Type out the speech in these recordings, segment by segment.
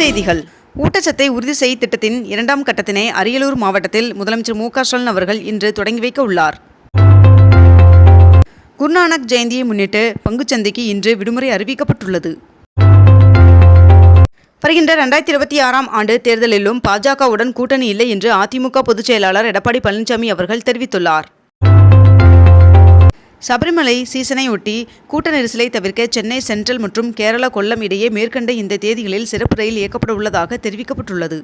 செய்திகள். ஊட்டச்சத்தை உறுதி செய் திட்டத்தின் இரண்டாம் கட்டத்தினை அரியலூர் மாவட்டத்தில் முதலமைச்சர் மு க ஸ்டாலின் அவர்கள் இன்று தொடங்கி வைக்க உள்ளார். குருநானக் ஜெயந்தியை முன்னிட்டு பங்குச்சந்தைக்கு இன்று விடுமுறை அறிவிக்கப்பட்டுள்ளது. வருகின்ற ரெண்டாயிரத்தி இருபத்தி ஆறாம் ஆண்டு தேர்தலிலும் பாஜகவுடன் கூட்டணி இல்லை என்று அதிமுக பொதுச் செயலாளர் எடப்பாடி பழனிசாமி அவர்கள் தெரிவித்துள்ளார். சபரிமலை சீசனையொட்டி கூட்ட நெரிசலை தவிர்க்க சென்னை சென்ட்ரல் மற்றும் கேரளா கொல்லம் இடையே மேற்கண்ட இந்த தேதிகளில் சிறப்பு ரயில் இயக்கப்பட உள்ளதாக தெரிவிக்கப்பட்டுள்ளது.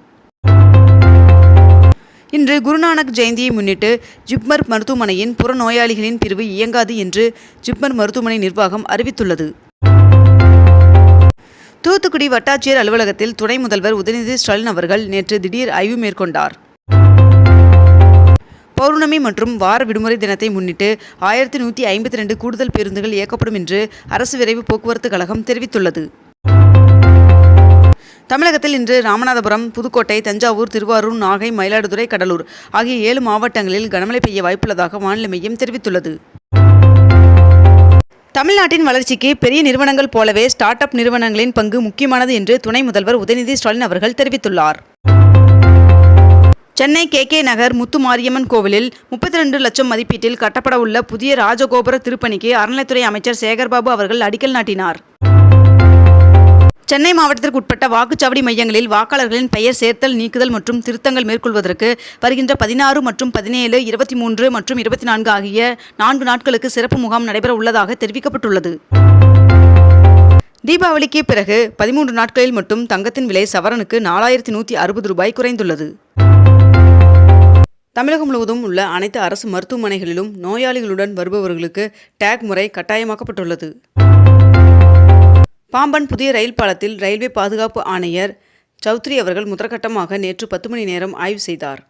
இன்று குருநானக் ஜெயந்தியை முன்னிட்டு ஜிப்மர் மருத்துவமனையின் புறநோயாளிகளின் பிரிவு இயங்காது என்று ஜிப்மர் மருத்துவமனை நிர்வாகம் அறிவித்துள்ளது. தூத்துக்குடி வட்டாட்சியர் அலுவலகத்தில் துணை முதல்வர் உதயநிதி ஸ்டாலின் அவர்கள் நேற்று திடீர் ஆய்வு மேற்கொண்டார். பௌர்ணமி மற்றும் வார விடுமுறை தினத்தை முன்னிட்டு ஆயிரத்தி நூற்றி ஐம்பத்தி ரெண்டு கூடுதல் பேருந்துகள் இயக்கப்படும் என்று அரசு விரைவு போக்குவரத்து கழகம் தெரிவித்துள்ளது. தமிழகத்தில் இன்று ராமநாதபுரம் புதுக்கோட்டை தஞ்சாவூர் திருவாரூர் நாகை மயிலாடுதுறை கடலூர் ஆகிய ஏழு மாவட்டங்களில் கனமழை பெய்ய வாய்ப்புள்ளதாக வானிலை மையம் தெரிவித்துள்ளது. தமிழ்நாட்டின் வளர்ச்சிக்கு பெரிய நிறுவனங்கள் போலவே ஸ்டார்ட் அப் நிறுவனங்களின் பங்கு முக்கியமானது என்று துணை முதல்வர் உதயநிதி ஸ்டாலின் அவர்கள் தெரிவித்துள்ளார். சென்னை கே கே நகர் முத்து மாரியம்மன் கோவிலில் முப்பத்தி ரெண்டு லட்சம் மதிப்பீட்டில் கட்டப்பட உள்ள புதிய ராஜகோபுர திருப்பணிக்கு அறநிலைத்துறை அமைச்சர் சேகர்பாபு அவர்கள் அடிக்கல் நாட்டினார். சென்னை மாவட்டத்திற்கு உட்பட்ட வாக்குச்சாவடி மையங்களில் வாக்காளர்களின் பெயர் சேர்த்தல் நீக்குதல் மற்றும் திருத்தங்கள் மேற்கொள்வதற்கு வருகின்ற பதினாறு மற்றும் பதினேழு இருபத்தி மூன்று மற்றும் இருபத்தி நான்கு ஆகிய நான்கு நாட்களுக்கு சிறப்பு முகாம் நடைபெற உள்ளதாக தெரிவிக்கப்பட்டுள்ளது. தீபாவளிக்கு பிறகு பதிமூன்று நாட்களில் மட்டும் தங்கத்தின் விலை சவரனுக்கு நாலாயிரத்தி நூற்றி அறுபது ரூபாய் குறைந்துள்ளது. தமிழகம் முழுவதும் உள்ள அனைத்து அரசு மருத்துவமனைகளிலும் நோயாளிகளுடன் வருபவர்களுக்கு டேக் முறை கட்டாயமாக்கப்பட்டுள்ளது. பாம்பன் புதிய ரயில் பாலத்தில் ரயில்வே பாதுகாப்பு ஆணையர் சௌத்ரி அவர்கள் முதற்கட்டமாக நேற்று பத்து மணி நேரம் ஆய்வு செய்தார்.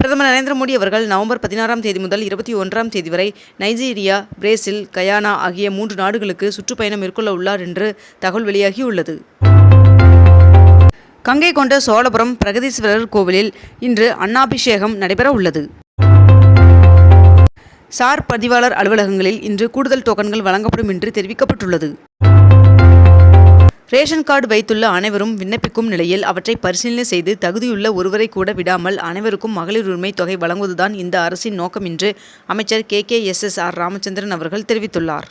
பிரதமர் நரேந்திர மோடி அவர்கள் நவம்பர் பதினாறாம் தேதி முதல் இருபத்தி ஒன்றாம் தேதி வரை நைஜீரியா பிரேசில் கயானா ஆகிய மூன்று நாடுகளுக்கு சுற்றுப்பயணம் மேற்கொள்ள உள்ளார் என்று தகவல் வெளியாகியுள்ளது. கங்கை கொண்ட சோழபுரம் பிரகதீஸ்வரர் கோவிலில் இன்று அன்னாபிஷேகம் நடைபெற உள்ளது. சார் பதிவாளர் அலுவலகங்களில் இன்று கூடுதல் டோக்கன்கள் வழங்கப்படும் என்று தெரிவிக்கப்பட்டுள்ளது. ரேஷன் கார்டு வைத்துள்ள அனைவரும் விண்ணப்பிக்கும் நிலையில் அவற்றை பரிசீலனை செய்து தகுதியுள்ள ஒருவரை கூட விடாமல் அனைவருக்கும் மகளிர் உரிமை தொகை வழங்குவதுதான் இந்த அரசின் நோக்கம் என்று அமைச்சர் K K S S R Ramachandran அவர்கள் தெரிவித்துள்ளார்.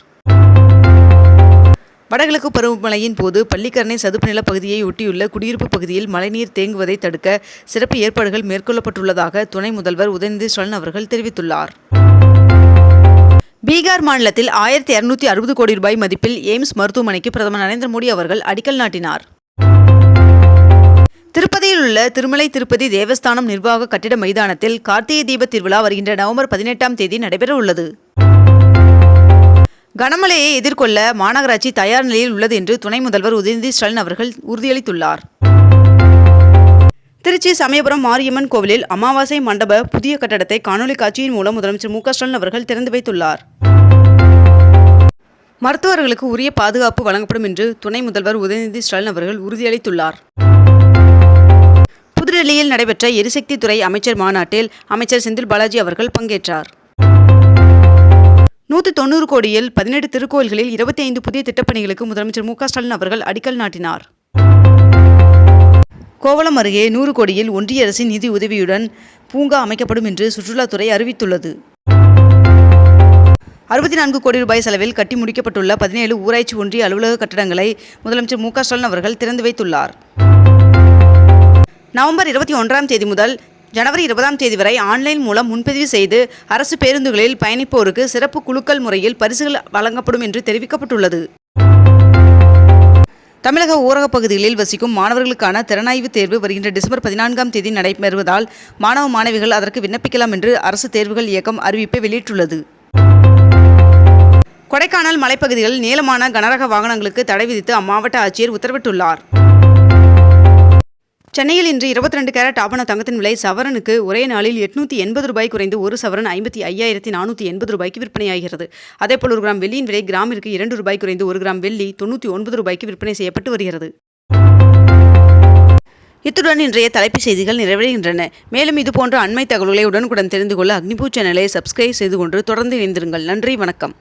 வடகிழக்கு பருவமழையின் போது பள்ளிக்கரணை சதுப்பு நில பகுதியை ஒட்டியுள்ள குடியிருப்பு பகுதியில் மழைநீர் தேங்குவதை தடுக்க சிறப்பு ஏற்பாடுகள் மேற்கொள்ளப்பட்டுள்ளதாக துணை முதல்வர் உதயநிதி ஸ்டாலின் அவர்கள் தெரிவித்துள்ளார். பீகார் மாநிலத்தில் ஆயிரத்தி இருநூத்தி அறுபது கோடி ரூபாய் மதிப்பில் எய்ம்ஸ் மருத்துவமனைக்கு பிரதமர் நரேந்திர மோடி அவர்கள் அடிக்கல் நாட்டினார். திருப்பதியில் உள்ள திருமலை திருப்பதி தேவஸ்தானம் நிர்வாக கட்டிட மைதானத்தில் கார்த்திகை தீப திருவிழா வருகின்ற நவம்பர் பதினெட்டாம் தேதி நடைபெற உள்ளது கனமழையை எதிர்கொள்ள மாநகராட்சி தயார் நிலையில் உள்ளது என்று துணை முதல்வர் உதயநிதி ஸ்டாலின் அவர்கள் உறுதியளித்துள்ளார். திருச்சி சமயபுரம் மாரியம்மன் கோவிலில் அமாவாசை மண்டப புதிய கட்டடத்தை காணொலி காட்சியின் மூலம் முதலமைச்சர் மு ஸ்டாலின் அவர்கள் திறந்து வைத்துள்ளார். மருத்துவர்களுக்கு உரிய பாதுகாப்பு வழங்கப்படும் என்று துணை முதல்வர் உதயநிதி ஸ்டாலின் அவர்கள் உறுதியளித்துள்ளார். புதுடெல்லியில் நடைபெற்ற எரிசக்தி துறை அமைச்சர் மாநாட்டில் அமைச்சர் செந்தில் பாலாஜி அவர்கள் பங்கேற்றார். நூற்றி தொண்ணூறு கோடியில் பதினெட்டு திருக்கோயில்களில் இருபத்தி ஐந்து புதிய திட்டப்பணிகளுக்கு முதலமைச்சர் மு ஸ்டாலின் அவர்கள் அடிக்கல் நாட்டினார். கோவளம் அருகே நூறு கோடியில் ஒன்றிய அரசின் நிதி உதவியுடன் பூங்கா அமைக்கப்படும் என்று சுற்றுலாத்துறை அறிவித்துள்ளது. அறுபத்தி நான்கு கோடி ரூபாய் செலவில் கட்டி முடிக்கப்பட்டுள்ள பதினேழு ஊராட்சி ஒன்றிய அலுவலக கட்டடங்களை முதலமைச்சர் மு ஸ்டாலின் அவர்கள் திறந்து வைத்துள்ளார். நவம்பர் இருபத்தி ஒன்றாம் தேதி முதல் ஜனவரி இருபதாம் தேதி வரை ஆன்லைன் மூலம் முன்பதிவு செய்து அரசு பேருந்துகளில் பயணிப்போருக்கு சிறப்பு குழுக்கள் முறையில் பரிசுகள் வழங்கப்படும் என்று தெரிவிக்கப்பட்டுள்ளது. தமிழக ஊரகப் பகுதிகளில் வசிக்கும் மாணவர்களுக்கான திறனாய்வு தேர்வு வருகின்ற டிசம்பர் பதினான்காம் தேதி நடைபெறுவதால் மாணவ மாணவிகள் அதற்கு விண்ணப்பிக்கலாம் என்று அரசு தேர்வுகள் இயக்கம் அறிவிப்பை வெளியிட்டுள்ளது. கொடைக்கானல் மலைப்பகுதிகளில் நீளமான கனரக வாகனங்களுக்கு தடை விதித்து அம்மாவட்ட ஆட்சியர் உத்தரவிட்டுள்ளார். சென்னையில் இன்று இருபத்தி ரெண்டு கேரட் ஆபண தங்கத்தின் விலை சவரனுக்கு ஒரே நாளில் எட்நூற்றி எண்பது ரூபாய் குறைந்து ஒரு சவரன் ஐம்பத்தி ஐயாயிரத்தி நானூற்றி எண்பது ரூபாய்க்கு விற்பனையாகிறது. அதேபோல் ஒரு கிராம் வெள்ளியின் விலை கிராமிற்கு இரண்டு ரூபாய் குறைந்து ஒரு கிராம் வெள்ளி தொண்ணூற்றி ஒன்பது ரூபாய்க்கு விற்பனை செய்யப்பட்டு வருகிறது. இத்துடன் இன்றைய தலைப்புச் செய்திகள் நிறைவடைகின்றன. மேலும் இதுபோன்ற அண்மை தகவல்களை உடனுக்குடன் தெரிந்து கொள்ள அக்னிபூ சேனலை சப்ஸ்கிரைப் செய்து கொண்டு தொடர்ந்து இணைந்திருங்கள். நன்றி வணக்கம்.